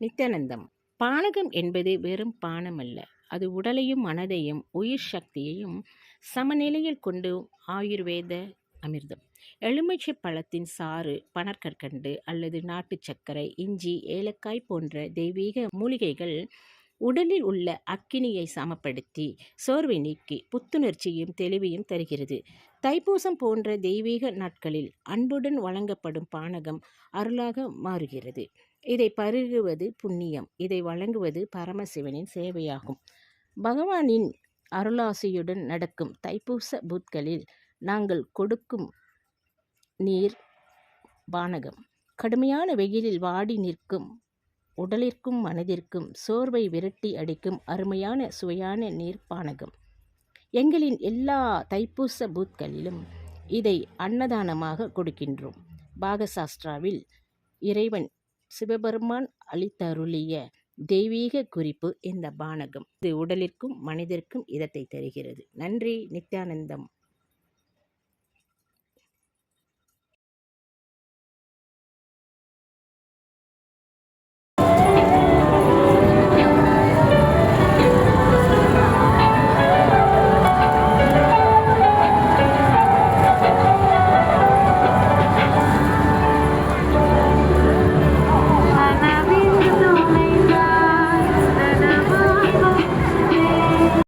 நித்தியானந்தம். பானகம் என்பது வெறும் பானமல்ல. அது உடலையும் மனதையும் உயிர் சக்தியையும் சமநிலையில் கொண்டு ஆயுர்வேத அமிர்தம். எலுமிச்சை பழத்தின் சாறு பனற்கற்கண்டு அல்லது நாட்டு சர்க்கரை இஞ்சி ஏலக்காய் போன்ற தெய்வீக மூலிகைகள் உடலில் உள்ள அக்கினியை சமப்படுத்தி சோர்வை நீக்கி புத்துணர்ச்சியும் தெளிவையும் தருகிறது. தைப்பூசம் போன்ற தெய்வீக நாட்களில் அன்புடன் வழங்கப்படும் பானகம் அருளாக மாறுகிறது. இதை பருகுவது புண்ணியம். இதை வழங்குவது பரமசிவனின் சேவையாகும். பகவானின் அருளாசியுடன் நடக்கும் தைப்பூச பூத்களில் நாங்கள் கொடுக்கும் நீர் பானகம். கடுமையான வெயிலில் வாடி நிற்கும் உடலிற்கும் மனதிற்கும் சோர்வை விரட்டி அடிக்கும் அருமையான சுவையான நீர் பானகம். எங்களின் எல்லா தைப்பூச பூத்களிலும் இதை அன்னதானமாக கொடுக்கின்றோம். பாகசாஸ்திராவில் இறைவன் சிவபெருமான் அளித்தருளிய தெய்வீக குறிப்பு இந்த பானகம். இது உடலிற்கும் மனதிற்கும் இதத்தை தருகிறது. நன்றி நித்யானந்தம்.